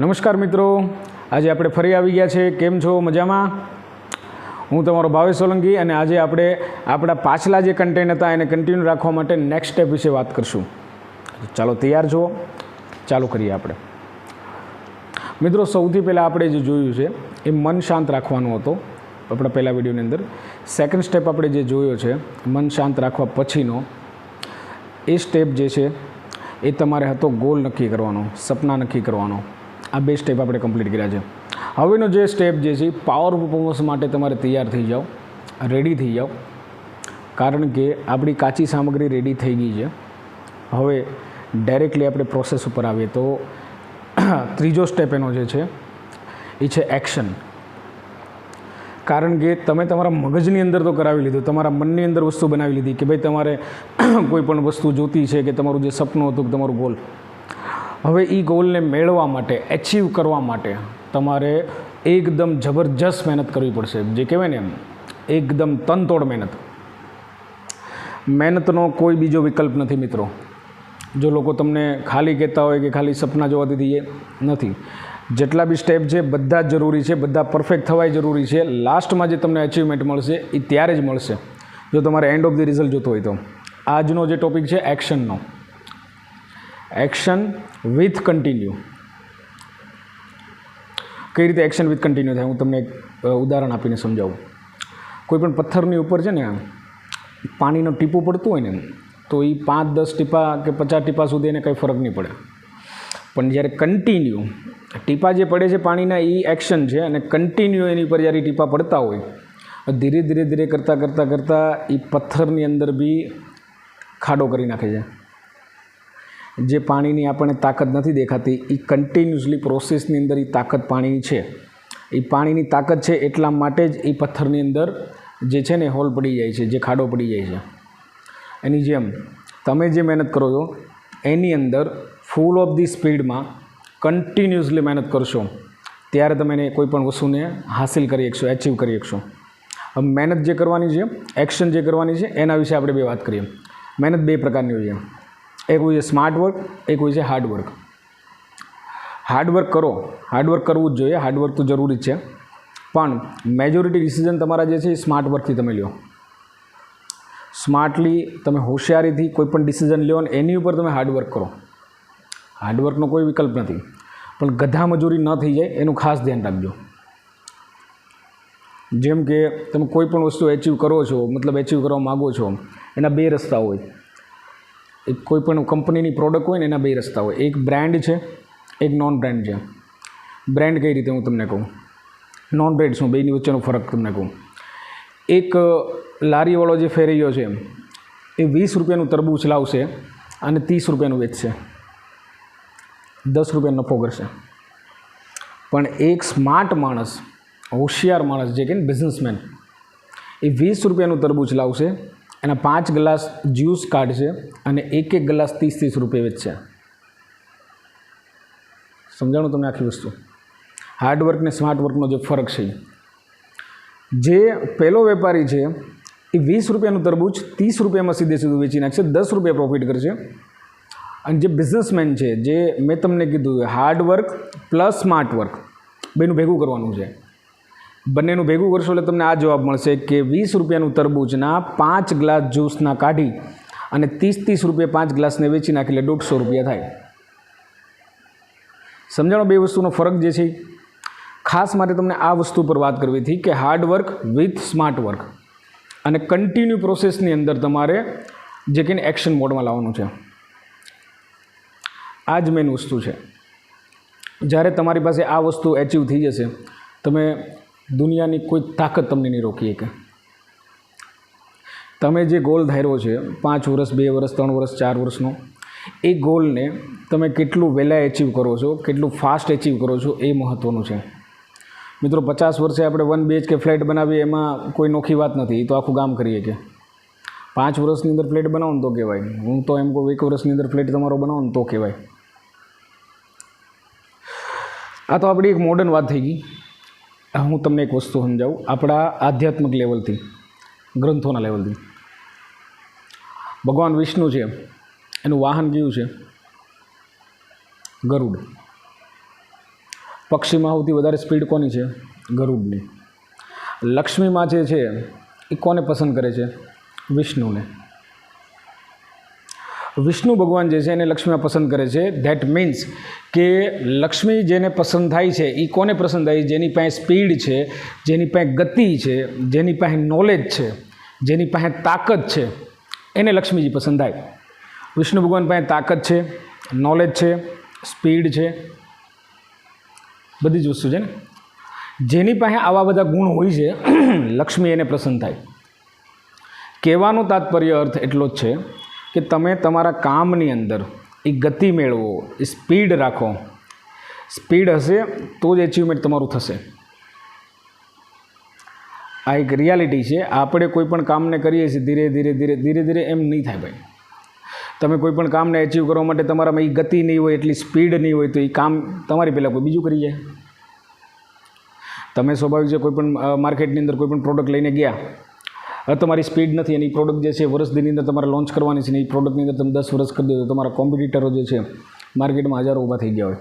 નમસ્કાર મિત્રો. આજે આપણે ફરી આવી ગયા છે કેમ છો? મજામાં? હું તમારો ભાવેશ સોલંકી અને આજે આપણે આપણા પાછલા જે કન્ટેન્ટ હતા એને કન્ટિન્યુ રાખવા માટે નેક્સ્ટ સ્ટેપ વિશે વાત કરશું. ચાલો, તૈયાર છો ચાલુ કરીએ આપણે. મિત્રો, સૌથી પહેલાં આપણે જે જોયું છે, એ મન શાંત રાખવાનો હતો. આપણા પહેલા વિડીયોની અંદર. સેકન્ડ સ્ટેપ આપણે જે જોયો છે, મન શાંત રાખવા પછીનો, એ સ્ટેપ જે છે, એ તમારે હતો ગોલ નક્કી કરવાનો, સપના નક્કી કરવાનો. આ બે સ્ટેપ આપણે કમ્પ્લીટ કર્યા છે. હવેનો જે સ્ટેપ જે છે પાવર પરફોર્મન્સ માટે તમારે તૈયાર થઈ જાઓ રેડી થઈ જાઓ. કારણ કે આપણી કાચી સામગ્રી રેડી થઈ ગઈ છે. હવે ડાયરેક્ટલી આપણે પ્રોસેસ ઉપર આવીએ તો, ત્રીજો સ્ટેપ એનો જે છે, એ છે એક્શન કારણ કે તમે તમારા મગજની અંદર તો કરાવી લીધું, તમારા મનની અંદર વસ્તુ બનાવી લીધી કે ભાઈ તમારે કોઈ પણ વસ્તુ જોતી છે કે તમારું જે સપનું હતું કે તમારું ગોલ હવે એ ગોલને મેળવવા માટે એચીવ કરવા માટે તમારે એકદમ જબરજસ્ત મહેનત કરવી પડશે. જે કહેવાય ને એકદમ તનતોડ મહેનત. મહેનતનો કોઈ બીજો વિકલ્પ નથી મિત્રો. જો લોકો તમને ખાલી કહેતા હોય કે ખાલી સપના જોવા દીધી એ નથી. જેટલા બી સ્ટેપ છે, બધા જ જરૂરી છે, બધા પરફેક્ટ થવાય જરૂરી છે. લાસ્ટમાં જે તમને અચીવમેન્ટ મળશે, એ ત્યારે જ મળશે. જો તમારે એન્ડ ઓફ ધી રિઝલ્ટ જોતો હોય તો. આજનો જે ટોપિક છે એક્શનનો એક્શન વિથ કન્ટિન્યુ કઈ રીતે એક્શન વિથ કન્ટિન્યુ થાય? હું તમને એક ઉદાહરણ આપીને સમજાવું. કોઈ પણ પથ્થરની ઉપર છે ને, પાણીનું ટીપું પડતું હોય ને, તો એ પાંચ, દસ ટીપા કે પચાસ ટીપા સુધી એને કંઈ ફરક નહીં પડે. પણ જ્યારે કન્ટિન્યુ ટીપા જે પડે છે પાણીના એ એક્શન છે અને કન્ટિન્યુ એની ઉપર જ્યારે ટીપા પડતા હોય ધીરે ધીરે ધીરે કરતાં કરતાં કરતાં એ પથ્થરની અંદર બી ખાડો કરી નાખે છે. જે પાણીની આપણને તાકાત નથી દેખાતી એ કન્ટિન્યુઅસલી પ્રોસેસની અંદર એ તાકાત પાણીની છે. એ પાણીની તાકાત છે એટલા માટે જ એ પથ્થરની અંદર જે છે ને હોલ પડી જાય છે, જે ખાડો પડી જાય છે. એની જેમ, તમે જે મહેનત કરો છો, એની અંદર ફૂલ ઓફ ધી સ્પીડમાં કન્ટિન્યુઅસલી મહેનત કરશો, ત્યારે તમે એને કોઈ પણ વસ્તુને હાસિલ કરી શકશો એચીવ કરી શકશો. હવે મહેનત જે કરવાની છે એક્શન જે કરવાની છે, એના વિશે આપણે બે વાત કરીએ. મહેનત બે પ્રકારની હોય છે. એક હોય છે સ્માર્ટ વર્ક એક હોય છે હાર્ડવર્ક હાર્ડવર્ક કરો હાર્ડવર્ક કરવું જ જોઈએ હાર્ડવર્ક તો જરૂરી છે. પણ મેજોરિટી ડિસિઝન તમારા જે છે એ સ્માર્ટ વર્કથી તમે લ્યો. સ્માર્ટલી તમે હોશિયારીથી કોઈ પણ ડિસિઝન લ્યો ને એની ઉપર તમે હાર્ડવર્ક કરો. હાર્ડવર્કનો કોઈ વિકલ્પ નથી. પણ ગધા મજૂરી ન થઈ જાય એનું ખાસ ધ્યાન રાખજો. જેમ કે તમે કોઈ પણ વસ્તુ એચીવ કરો છો, મતલબ એચીવ કરવા માગો છો, એના બે રસ્તા હોય. એક કોઈ પણ કંપનીની પ્રોડક્ટ હોય ને એના બે રસ્તા હોય. એક બ્રાન્ડ છે, એક નોન બ્રાન્ડ છે. બ્રાન્ડ કઈ રીતે હું તમને કહું? નોન બ્રાન્ડ શું? બેની વચ્ચેનો ફરક તમને કહું. એક લારીવાળો જે ફેરૈયો છે, એ વીસ રૂપિયાનું તરબૂચ લાવશે અને ત્રીસ રૂપિયાનું વેચશે. દસ રૂપિયા નફો કરશે. પણ એક સ્માર્ટ માણસ, હોશિયાર માણસ જે કે બિઝનેસમેન એ વીસ રૂપિયાનું તરબૂચ લાવશે એના પાંચ ગ્લાસ જ્યુસ કાઢશે, અને એક એક ગ્લાસ ત્રીસ ત્રીસ રૂપિયા વેચશે. સમજાણું તમને આખી વસ્તુ? હાર્ડવર્ક ને સ્માર્ટ વર્કનો જે ફરક છે જે પહેલો વેપારી છે, એ વીસ રૂપિયાનું તરબૂચ ત્રીસ રૂપિયામાં સીધે સીધું વેચી નાખશે, દસ રૂપિયા પ્રોફિટ કરશે અને જે બિઝનેસમેન છે, જે મેં તમને કીધું હાર્ડવર્ક પ્લસ સ્માર્ટ વર્ક બેનું ભેગું કરવાનું છે. બંનેનું ભેગું કરશો એટલે તમને આ જવાબ મળશે કે વીસ રૂપિયાનું તરબૂચના પાંચ ગ્લાસ જ્યુસના કાઢી અને ત્રીસ ત્રીસ રૂપિયા પાંચ ગ્લાસને વેચી નાખી એટલે દોઢસો રૂપિયા થાય. સમજાણો બે વસ્તુનો ફરક જે છે? ખાસ માટે તમને આ વસ્તુ પર વાત કરવી હતી કે hard work with smart work અને કન્ટિન્યુ પ્રોસેસની અંદર તમારે જે કે એક્શન મોડમાં લાવવાનું છે. આ જ મેઇન વસ્તુ છે. જ્યારે તમારી પાસે આ વસ્તુ એચીવ થઈ જશે, તમે દુનિયાની કોઈ તાકાત તમને નહીં રોકી શકે. તમે જે ગોલ ધાર્યો છે, પાંચ વર્ષ, બે વર્ષ, ત્રણ વર્ષ, ચાર વર્ષનો, એ ગોલને તમે કેટલું વહેલા એચિવ કરો છો, કેટલું ફાસ્ટ એચીવ કરો છો, એ મહત્ત્વનું છે. મિત્રો, પચાસ વર્ષે આપણે વન બેચ કે ફ્લેટ બનાવીએ, એમાં કોઈ નોખી વાત નથી તો આખું ગામ કરીએ કે પાંચ વર્ષની અંદર ફ્લેટ બનાવો ને તો કહેવાય. હું તો એમ કહું, એક વર્ષની અંદર ફ્લેટ તમારો બનાવો ને તો કહેવાય. આ તો આપણી એક મોડર્ન વાત થઈ ગઈ. હું તમને એક વસ્તુ સમજાવું. આપણા આધ્યાત્મિક લેવલથી ગ્રંથોના લેવલથી ભગવાન વિષ્ણુ છે, એનું વાહન કયું છે? ગરુડ. પક્ષીમાં સૌથી વધારે સ્પીડ કોની છે? ગરુડની. લક્ષ્મીમાં જે છે, એ કોને પસંદ કરે છે? વિષ્ણુને. વિષ્ણુ ભગવાન જે છે એને લક્ષ્મીમાં પસંદ કરે છે. ધેટ મીન્સ કે લક્ષ્મી જેને પસંદ થાય છે એ કોને પસંદ થાય? જેની પાસે સ્પીડ છે, જેની પાસે ગતિ છે, જેની પાસે નોલેજ છે, જેની પાસે તાકાત છે, એને લક્ષ્મીજી પસંદ થાય. વિષ્ણુ ભગવાન પાસે તાકાત છે નોલેજ છે સ્પીડ છે, બધી જ વસ્તુ છે ને? જેની પાસે આવા બધા ગુણ હોય છે, લક્ષ્મી એને પસંદ થાય. કહેવાનો તાત્પર્ય અર્થ એટલો જ છે કે તમે તમારા કામની અંદર એ ગતિ મેળવો, એ સ્પીડ રાખો. સ્પીડ હશે તો જ એચિવમેન્ટ તમારું થશે. આ એક રિયાલિટી છે. આપણે કોઈ પણ કામને કરીએ છીએ, ધીરે ધીરે ધીરે ધીરે ધીરે એમ નહીં થાય ભાઈ. તમે કોઈ પણ કામને એચિવ કરવા માટે તમારામાં એ ગતિ નહીં હોય, એટલી સ્પીડ નહીં હોય, તો એ કામ તમારી પહેલાં કોઈ બીજું કરી જાય. તમે સ્વાભાવિક છે કોઈ પણ માર્કેટની અંદર કોઈ પણ પ્રોડક્ટ લઈને ગયા તમારી સ્પીડ નથી, એની પ્રોડક્ટ જે છે, વર્ષ દીની અંદર તમારે લોન્ચ કરવાની છે ને એ પ્રોડક્ટની અંદર તમે દસ વર્ષ કરી દો તો તમારા કોમ્પિટિટરો જે છે માર્કેટમાં હજારો ઊભા થઈ ગયા હોય.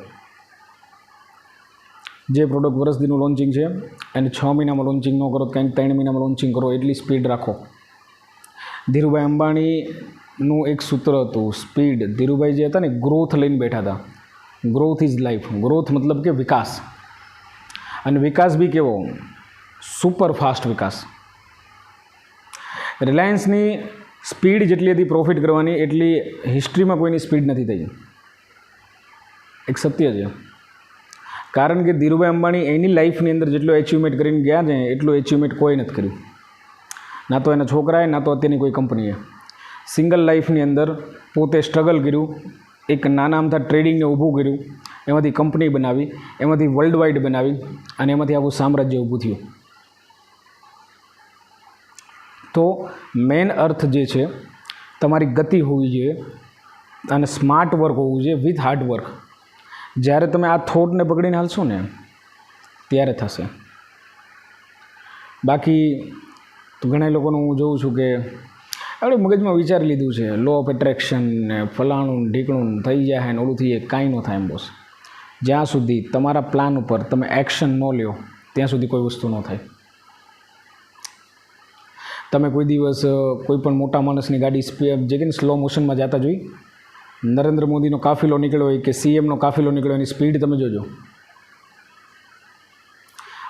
જે પ્રોડક્ટ વર્ષ દીનું લોન્ચિંગ છે, એને છ મહિનામાં લોન્ચિંગ ન કરો કંઈક ત્રણ મહિનામાં લોન્ચિંગ કરો, એટલી સ્પીડ રાખો. ધીરુભાઈ અંબાણીનું એક સૂત્ર હતું સ્પીડ ધીરુભાઈ જે હતા ને ગ્રોથ લઈને બેઠા હતા. ગ્રોથ ઇઝ લાઈફ ગ્રોથ મતલબ કે વિકાસ. અને વિકાસ બી કેવો? સુપર ફાસ્ટ વિકાસ. રિલાયન્સની સ્પીડ જેટલી હતી પ્રોફિટ કરવાની, એટલી હિસ્ટ્રીમાં કોઈની સ્પીડ નથી થઈ. એક સત્ય છે. કારણ કે ધીરુભાઈ અંબાણી એની લાઈફની અંદર જેટલું એચિવમેન્ટ કરીને ગયા છે, એટલું એચિવમેન્ટ કોઈ નથી કર્યું. ના તો એના છોકરાએ, ના તો અત્યારની કોઈ કંપનીએ સિંગલ લાઈફની અંદર પોતે સ્ટ્રગલ કર્યું, એક નાના અમથા ટ્રેડિંગને ઊભું કર્યું, એમાંથી કંપની બનાવી, એમાંથી વર્લ્ડ વાઇડ બનાવી, અને એમાંથી આખું સામ્રાજ્ય ઊભું થયું. તો મેન અર્થ જે છે, તમારી ગતિ હોવી જોઈએ અને સ્માર્ટ વર્ક હોવું જોઈએ વિથ હાર્ડ વર્ક જ્યારે તમે આ થોટને પકડીને હાલશો ને, ત્યારે થશે. બાકી ઘણા લોકોનું હું જોઉં છું કે આપણે મગજમાં વિચારી લીધું છે લો ઓફ એટ્રેક્શન ને ફલાણું ઢીકણું થઈ જાય ને ઓલું થઈ જાય કાંઈ ન થાય એમ બોસ જ્યાં સુધી તમારા પ્લાન ઉપર તમે એક્શન ન લ્યો, ત્યાં સુધી કોઈ વસ્તુ ન થાય. તમે કોઈ દિવસ કોઈ પણ મોટા માણસની ગાડી સ્પીડ જે કે સ્લો મોશનમાં જતા જોઈ? નરેન્દ્ર મોદીનો કાફિલો નીકળ્યો હોય કે સીએમનો કાફિલો નીકળ્યો એની સ્પીડ તમે જોજો.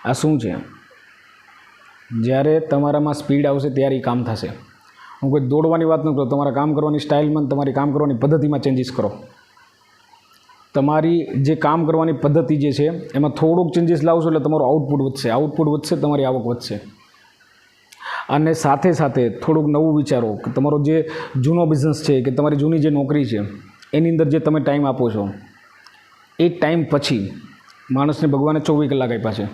આ શું છે? જ્યારે તમારામાં સ્પીડ આવશે ત્યારે એ કામ થશે. હું કોઈ દોડવાની વાત ન કરું, તમારા કામ કરવાની સ્ટાઇલમાં તમારી કામ કરવાની પદ્ધતિમાં ચેન્જીસ કરો. તમારી જે કામ કરવાની પદ્ધતિ જે છે, એમાં થોડુંક ચેન્જીસ લાવશો એટલે તમારું આઉટપુટ વધશે. આઉટપુટ વધશે, તમારી આવક વધશે. અને સાથે સાથે થોડુંક નવું વિચારો કે તમારો જે જૂનો બિઝનેસ છે કે તમારી જૂની જે નોકરી છે, એની અંદર જે તમે ટાઈમ આપો છો, એ ટાઈમ પછી માણસને ભગવાને ચોવીસ કલાક આપ્યા છે.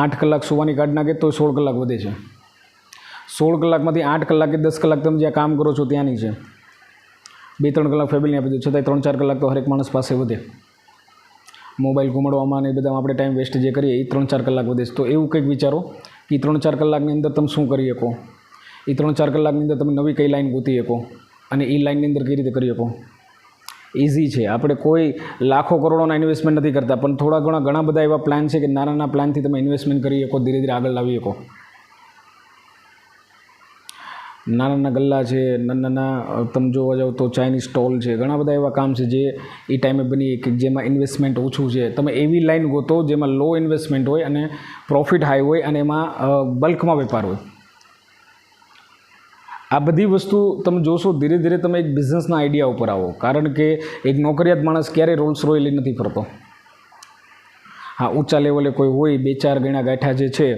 આઠ કલાક સુવાની કાઢ નાખે તો સોળ કલાક વધે છે. સોળ કલાકમાંથી આઠ કલાક કે દસ કલાક તમે જ્યાં કામ કરો છો ત્યાંની છે. બે ત્રણ કલાક ફેમિલીને આપી દો, છતાંય ત્રણ ચાર કલાક તો હરેક માણસ પાસે વધે. મોબાઈલ ઘુમાડવામાં ને એ બધામાં આપણે ટાઈમ વેસ્ટ જે કરીએ, એ ત્રણ ચાર કલાક વધે તો એવું કંઈક વિચારો. કે ત્રણ ચાર કલાકની અંદર તમે શું કરી શકો? એ ત્રણ ચાર કલાકની અંદર તમે નવી કઈ લાઈન ગોતી શકો અને એ લાઈનની અંદર કઈ રીતે કરી શકો? ઇઝી છે. આપણે કોઈ લાખો કરોડોના ઇન્વેસ્ટમેન્ટ નથી કરતા, પણ થોડા ઘણા ઘણા બધા એવા પ્લાન છે કે નાના નાના પ્લાનથી તમે ઇન્વેસ્ટમેન્ટ કરી શકો, ધીરે ધીરે આગળ લાવી શકો. નાના નાના ગલ્લા છે નાના નાના તમે જોવા જાઓ તો ચાઇનીઝ સ્ટોલ છે, ઘણા બધા એવા કામ છે જે એ ટાઈમે બની કે જેમાં ઇન્વેસ્ટમેન્ટ ઓછું છે. તમે એવી લાઈન ગોતો જેમાં લો ઇન્વેસ્ટમેન્ટ હોય અને પ્રોફિટ હાઈ હોય અને એમાં બલ્કમાં વેપાર હોય. આ બધી વસ્તુ તમે જોશો, ધીરે ધીરે તમે એક બિઝનેસના આઈડિયા ઉપર આવો. કારણ કે એક નોકરિયાત માણસ ક્યારેય રોલ્સ રોય લઈ નથી ફરતો. હા, ઊંચા લેવલે કોઈ હોય, બે ચાર ગણા ગાંઠા જે છે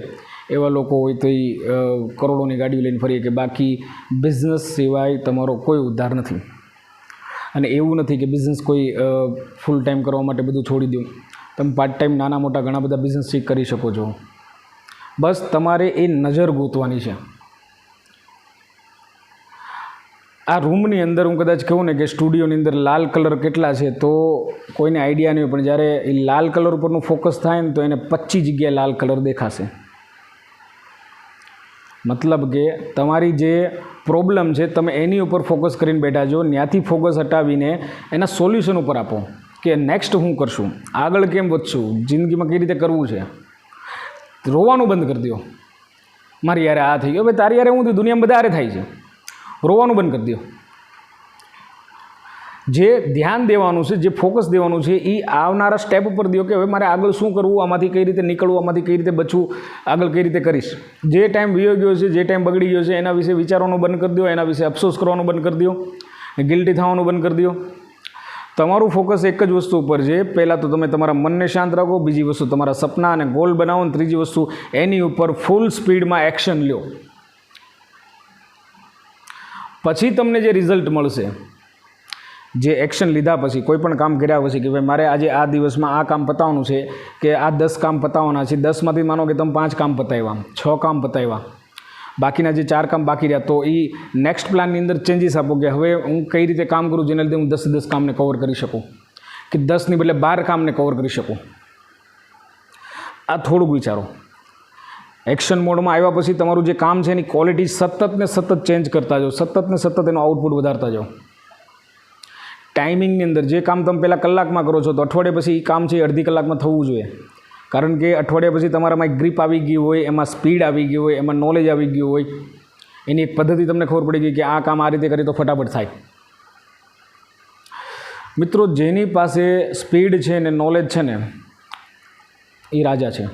એવા લોકો હોય તો એ કરોડોની ગાડીઓ લઈને ફરીએ કે બાકી બિઝનેસ સિવાય તમારો કોઈ ઉદ્ધાર નથી. અને એવું નથી કે બિઝનેસ કોઈ ફૂલ ટાઈમ કરવા માટે બધું છોડી દો તમે પાર્ટ ટાઈમ નાના મોટા ઘણા બધા બિઝનેસ શીખ કરી શકો છો. બસ તમારે એ નજર ગોતવાની છે. આ રૂમની અંદર હું કદાચ કહું ને કે સ્ટુડિયોની અંદર લાલ કલર કેટલા છે તો કોઈને આઈડિયા નહીં પણ જ્યારે એ લાલ કલર ઉપરનું ફોકસ થાય ને તો એને પચીસ જગ્યાએ લાલ કલર દેખાશે. મતલબ કે તમારી જે પ્રોબ્લેમ છે, તમે એની ઉપર ફોકસ કરીને બેઠા છો, ત્યાંથી ફોકસ હટાવીને એના સોલ્યુશન ઉપર આપો કે નેક્સ્ટ હું કરશું? આગળ કેમ વધશું? જિંદગીમાં કઈ રીતે કરવું છે? રોવાનું બંધ કરી દો મારી યારે આ થઈ ગયો. હવે તારી યારે હું થયું દુનિયામાં બધા આરે થાય છે. રોવાનું બંધ કરી દો જે ધ્યાન દેવાનું છે, જે ફોકસ દેવાનું છે એ આવનારા સ્ટેપ ઉપર દો કે હવે મારે આગળ શું કરવું, આમાંથી કઈ રીતે નીકળવું, આમાંથી કઈ રીતે બચવું, આગળ કઈ રીતે કરીશ. જે ટાઈમ વિયો ગયો છે, જે ટાઈમ બગડી ગયો છે, એના વિશે વિચારવાનું બંધ કરી દો એના વિશે અફસોસ કરવાનું બંધ કરી દો ગિલ્ટી થવાનું બંધ કરી દો તમારું ફોકસ એક જ વસ્તુ ઉપર છે, પહેલાં તો તમે તમારા મનને શાંત રાખો, બીજી વસ્તુ તમારા સપના અને ગોલ બનાવો અને ત્રીજી વસ્તુ એની ઉપર ફૂલ સ્પીડમાં એક્શન લ્યો. પછી તમને જે રિઝલ્ટ મળશે જે એક્શન લીધા પછી, કોઈ પણ કામ કર્યા પછી કે ભાઈ મારે આજે આ દિવસમાં આ કામ પતાવવાનું છે કે આ દસ કામ પતાવવાના છે, દસમાંથી માનો કે તમે પાંચ કામ પતાવ્યા, છ કામ પતાવ્યા. બાકીના જે ચાર કામ બાકી રહ્યા તો એ નેક્સ્ટ પ્લાનની અંદર ચેન્જીસ આપો કે હવે હું કઈ રીતે કામ કરું જેના લીધે હું દસ દસ કામને કવર કરી શકું કે દસની બદલે બાર કામને કવર કરી શકું. આ થોડુંક વિચારો. એક્શન મોડમાં આવ્યા પછી તમારું જે કામ છે એની ક્વોલિટી સતત ને સતત ચેન્જ કરતા જાઓ, સતત ને સતત એનું આઉટપુટ વધારતા જાઓ. ટાઈમિંગની અંદર જે કામ તમે પહેલાં કલાકમાં કરો છો તો અઠવાડિયા પછી એ કામ છે એ અડધી કલાકમાં થવું જોઈએ. કારણ કે અઠવાડિયા પછી તમારામાં એક ગ્રીપ આવી ગઈ હોય, એમાં સ્પીડ આવી ગઈ હોય, એમાં નોલેજ આવી ગયું હોય, એની એક પદ્ધતિ તમને ખબર પડી ગઈ કે આ કામ આ રીતે કરી તો ફટાફટ થાય. મિત્રો, જેની પાસે સ્પીડ છે ને નોલેજ છે ને, એ રાજા છે.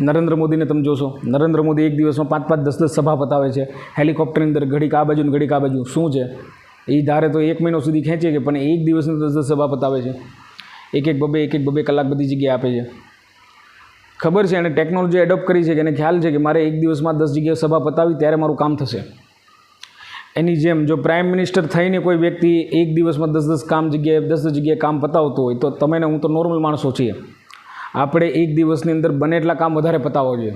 નરેન્દ્ર મોદીને તમે જોશો. નરેન્દ્ર મોદી એક દિવસમાં પાંચ પાંચ દસ દસ સભા પતાવે છે. હેલિકોપ્ટરની અંદર ઘડીક આ બાજુ ઘડીક આ બાજુ. શું છે? એ ધારે તો એક મહિનો સુધી ખેંચે કે પણ એક દિવસની દસ દસ સભા પતાવે છે. એક એક બબે એક એક બબે કલાક બધી જગ્યાએ આપે છે. ખબર છે એણે ટેકનોલોજી એડોપ્ટ કરી છે કે એને ખ્યાલ છે કે મારે એક દિવસમાં દસ જગ્યાએ સભા પતાવી ત્યારે મારું કામ થશે. એની જેમ જો પ્રાઇમ મિનિસ્ટર થઈને કોઈ વ્યક્તિ એક દિવસમાં દસ દસ કામ જગ્યાએ, દસ દસ જગ્યાએ કામ પતાવતો હોય, તો તમે હું તો નોર્મલ માણસો છીએ. આપણે એક દિવસની અંદર બને એટલા કામ વધારે પતાવો જોઈએ.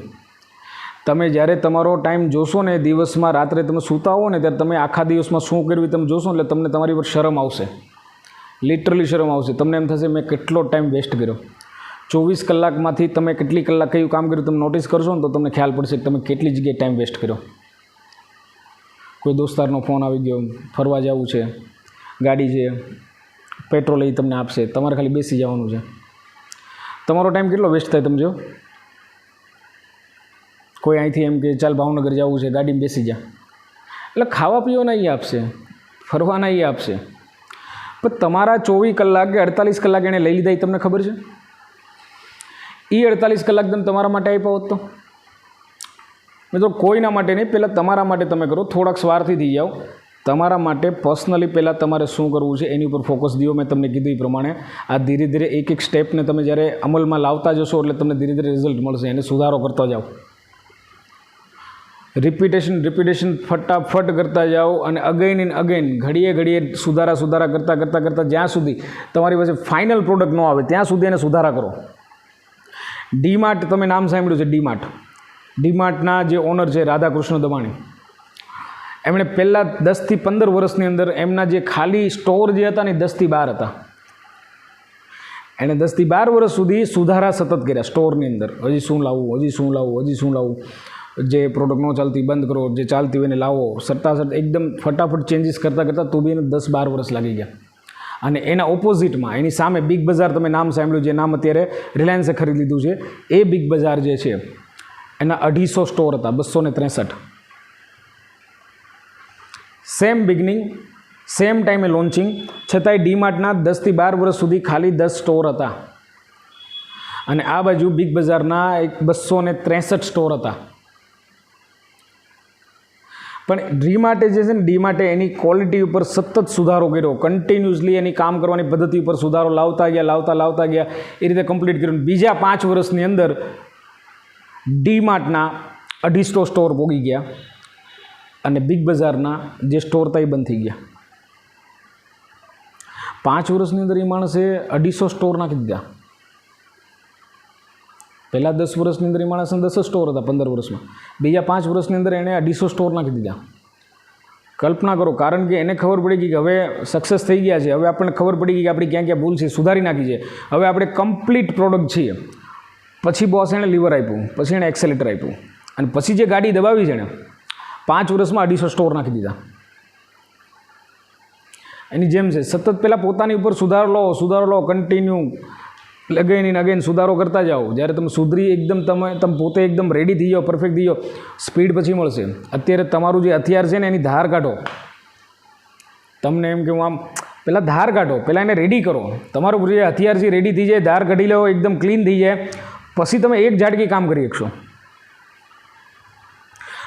તમે જ્યારે તમારો ટાઈમ જોશો ને દિવસમાં રાત્રે તમે સૂતા હો ને ત્યારે તમે આખા દિવસમાં શું કરવી તમે જોશો એટલે તમને તમારી પર શરમ આવશે. લિટરલી શરમ આવશે. તમને એમ થશે મેં કેટલો ટાઈમ વેસ્ટ કર્યો. ચોવીસ કલાકમાંથી તમે કેટલી કલાક કયું કામ કર્યું તમે નોટિસ કરશો ને તો તમને ખ્યાલ પડશે કે તમે કેટલી જગ્યાએ ટાઈમ વેસ્ટ કર્યો. કોઈ દોસ્તારનો ફોન આવી ગયો, ફરવા જવું છે, ગાડી છે પેટ્રોલ એ તમને આપશે. તમારે ખાલી બેસી જવાનું છે. તમારો ટાઈમ કેટલો વેસ્ટ થાય તમે જો કોઈ અહીંથી એમ કે ચાલ ભાવનગર જવું છે, ગાડીમાં બેસી જા. એટલે ખાવા પીવાના એ આપશે, ફરવાના એ આપશે. પણ તમારા ચોવીસ કલાક કે અડતાલીસ કલાક એણે લઈ લીધા એ તમને ખબર છે? એ અડતાલીસ કલાક તમે તમારા માટે આપ્યા હોત તો? મિત્રો, કોઈના માટે નહીં પહેલાં તમારા માટે તમે કરો. થોડાક સ્વાર્થી થઈ જાઓ. તમારા માટે પર્સનલી પહેલાં તમારે શું કરવું છે, એની ઉપર ફોકસ દો મેં તમને કીધું એ પ્રમાણે. આ ધીરે ધીરે એક એક સ્ટેપને તમે જ્યારે અમલમાં લાવતા જશો એટલે તમને ધીરે ધીરે રિઝલ્ટ મળશે. એને સુધારો કરતા જાઓ. રિપીટેશન રિપીટેશન ફટાફટ કરતા જાઓ અને અગેન ઇન અગેન ઘડીએ ઘડીએ સુધારા સુધારા કરતાં કરતાં કરતાં જ્યાં સુધી તમારી પાસે ફાઇનલ પ્રોડક્ટ ન આવે, ત્યાં સુધી એને સુધારા કરો. ડીમાર્ટ તમે નામ સાંભળ્યું છે ડીમાર્ટ ડીમાર્ટના જે ઓનર છે, રાધાકૃષ્ણ દમાણી એમણે પહેલાં દસથી પંદર વર્ષની અંદર એમના જે ખાલી સ્ટોર જે હતા ને દસથી બાર હતા. એણે દસથી બાર વર્ષ સુધી સુધારા સતત કર્યા સ્ટોરની અંદર. હજી શું લાવવું, હજી શું લાવવું, હજી શું લાવવું. જે પ્રોડક્ટ ન ચાલતી બંધ કરો, જે ચાલતી હોય એને લાવો. સટ્ટા સટ એકદમ ફટાફટ ચેન્જીસ કરતાં કરતાં તો બી એને દસ બાર વર્ષ લાગી ગયા. અને એના ઓપોઝિટમાં એની સામે બિગ બજાર તમે નામ સાંભળ્યું જે નામ અત્યારે રિલાયન્સે ખરીદ લીધું છે. એ બિગ બજાર જે છે, એના અઢીસો સ્ટોર હતા, બસો ને ત્રેસઠ. સેમ બિગનિંગ સેમ ટાઈમે લોન્ચિંગ છતાંય ડીમાર્ટના દસથી બાર વર્ષ સુધી ખાલી દસ સ્ટોર હતા. અને આ બાજુ બિગ બજારના એક બસો ને ત્રેસઠ સ્ટોર હતા. પણ ડીમાર્ટે જે છે ને ડી માટે એની ક્વોલિટી ઉપર સતત સુધારો કર્યો. કન્ટિન્યુઅસલી એની કામ કરવાની પદ્ધતિ ઉપર સુધારો લાવતા ગયા, લાવતા લાવતા ગયા. એ રીતે કમ્પ્લીટ કર્યું. બીજા પાંચ વર્ષની અંદર ડી માર્ટના અઢીસો સ્ટોર પોગી ગયા. અને બિગ બજારના જે સ્ટોર હતા એ બંધ થઈ ગયા. પાંચ વર્ષની અંદર એ માણસે અઢીસો સ્ટોર નાખી દીધા. પહેલાં દસ વર્ષની અંદર એ માણસને દસ સ્ટોર હતા પંદર વર્ષમાં. બીજા પાંચ વર્ષની અંદર એણે અઢીસો સ્ટોર નાખી દીધા. કલ્પના કરો, કારણ કે એને ખબર પડી ગઈ કે હવે સક્સેસ થઈ ગયા છે. હવે આપણને ખબર પડી ગઈ કે આપણી ક્યાં ક્યાં ભૂલ છે, સુધારી નાખી છે. હવે આપણે કમ્પ્લીટ પ્રોડક્ટ છીએ. પછી બોસ એણે લીવર આપ્યું, પછી એણે એક્સેલેટર આપ્યું. અને પછી જે ગાડી દબાવી છે એણે, પાંચ વર્ષમાં અઢીસો સ્ટોર નાખી દીધા. એની જેમ છે, સતત પહેલાં પોતાની ઉપર સુધારો લો સુધારો લો કન્ટિન્યુ અગેન ઇન અગેન સુધારો કરતા જાઓ. જ્યારે તમે સુધરી એકદમ તમે તમે પોતે એકદમ રેડી થઈ જાઓ પરફેક્ટ થઈ જાઓ સ્પીડ પછી મળશે. અત્યારે તમારું જે હથિયાર છે ને એની ધાર કાઢો. તમને એમ કે હું આમ પહેલાં ધાર કાઢો પહેલાં એને રેડી કરો. તમારું જે હથિયાર છે રેડી થઈ જાય, ધાર કાઢી લો એકદમ ક્લીન થઈ જાય. પછી તમે એક ઝાટકી કામ કરી શકશો.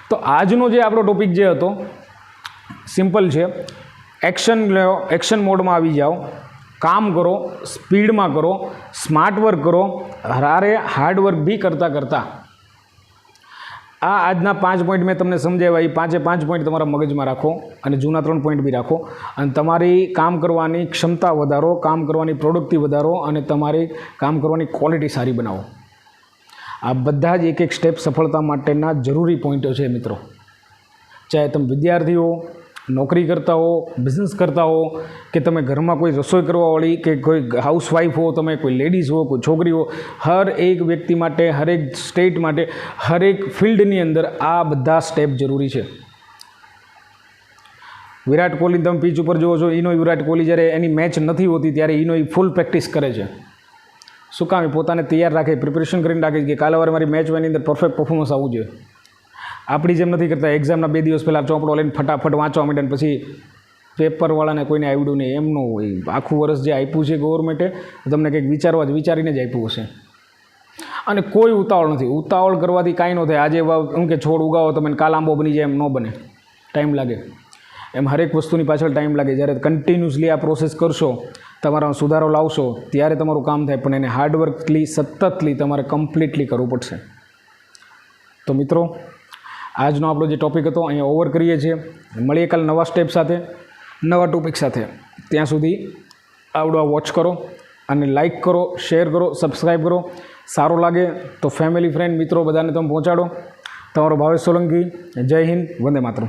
તો આજનો જે આપણો ટોપિક જે હતો સિમ્પલ છે. એક્શન લો એક્શન મોડમાં આવી જાઓ. કામ કરો, સ્પીડમાં કરો, સ્માર્ટ વર્ક કરો, હારે હાર્ડ વર્ક બી કરતાં કરતાં. આ આજના પાંચ પોઈન્ટ મેં તમને સમજાવ્યા, એ પાંચે પાંચ પોઈન્ટ તમારા મગજમાં રાખો અને જૂના ત્રણ પોઈન્ટ બી રાખો. અને તમારી કામ કરવાની ક્ષમતા વધારો, કામ કરવાની પ્રોડક્ટિવ વધારો અને તમારી કામ કરવાની ક્વોલિટી સારી બનાવો. આ બધા જ એક એક સ્ટેપ સફળતા માટેના જરૂરી પોઈન્ટો છે મિત્રો. ચાહે તમે વિદ્યાર્થી હો નોકરી કરતા હો બિઝનેસ કરતા હો કે તમે ઘરમાં કોઈ રસોઈ કરવાવાળી કે કોઈ હાઉસવાઈફ હો, તમે કોઈ લેડીઝ હો, કોઈ છોકરી હો, હર એક વ્યક્તિ માટે હરેક સ્ટેટ માટે હરેક ફિલ્ડની અંદર આ બધા સ્ટેપ જરૂરી છે. વિરાટ કોહલી તમે પીચ ઉપર જુઓ છો એનો વિરાટ કોહલી જ્યારે એની મેચ નથી હોતી ત્યારે એનો એ ફૂલ પ્રેક્ટિસ કરે છે. શું કામ પોતાને તૈયાર રાખે પ્રિપેરેશન કરીને રાખે કે કાલે વારે મારી મેચ એની અંદર પરફેક્ટ પરફોર્મન્સ આવવું જોઈએ? આપણી જેમ નથી કરતા. એક્ઝામના બે દિવસ પહેલાં ચોપડો લઈને ફટાફટ વાંચવા માંડે પછી પેપરવાળાને કોઈને આવડ્યું નહીં. એમ ન હોય આખું વર્ષ જે આપ્યું છે ગવર્મેન્ટે તમને કંઈક વિચારવા જ વિચારીને જ આપ્યું હશે. અને કોઈ ઉતાવળ નથી. ઉતાવળ કરવાથી કાંઈ ન થાય. આજે એમ કે છોડ ઉગાવો તમે કાલ આંબો બની જાય એમ ન બને. ટાઈમ લાગે. એમ હરેક વસ્તુની પાછળ ટાઈમ લાગે. જ્યારે કન્ટિન્યુઅસલી આ પ્રોસેસ કરશો, તમારા સુધારો લાવશો, ત્યારે તમારું કામ થાય. પણ એને હાર્ડવર્કલી સતતલી તમારે કમ્પ્લીટલી કરવું પડશે. તો મિત્રો આજનો આપણો જે ટોપિક હતો, અહીંયા ઓવર કરીએ છીએ. મળીએ કાલ નવા સ્ટેપ સાથે, નવા ટોપિક સાથે. ત્યાં સુધી આવડો આ વોચ કરો અને લાઈક કરો શેર કરો સબસ્ક્રાઈબ કરો. સારો લાગે તો ફેમિલી ફ્રેન્ડ મિત્રો બધાને તમે પહોંચાડો. તમારો ભાવેશ સોલંકી, જય હિન્દ, વંદે માતરમ.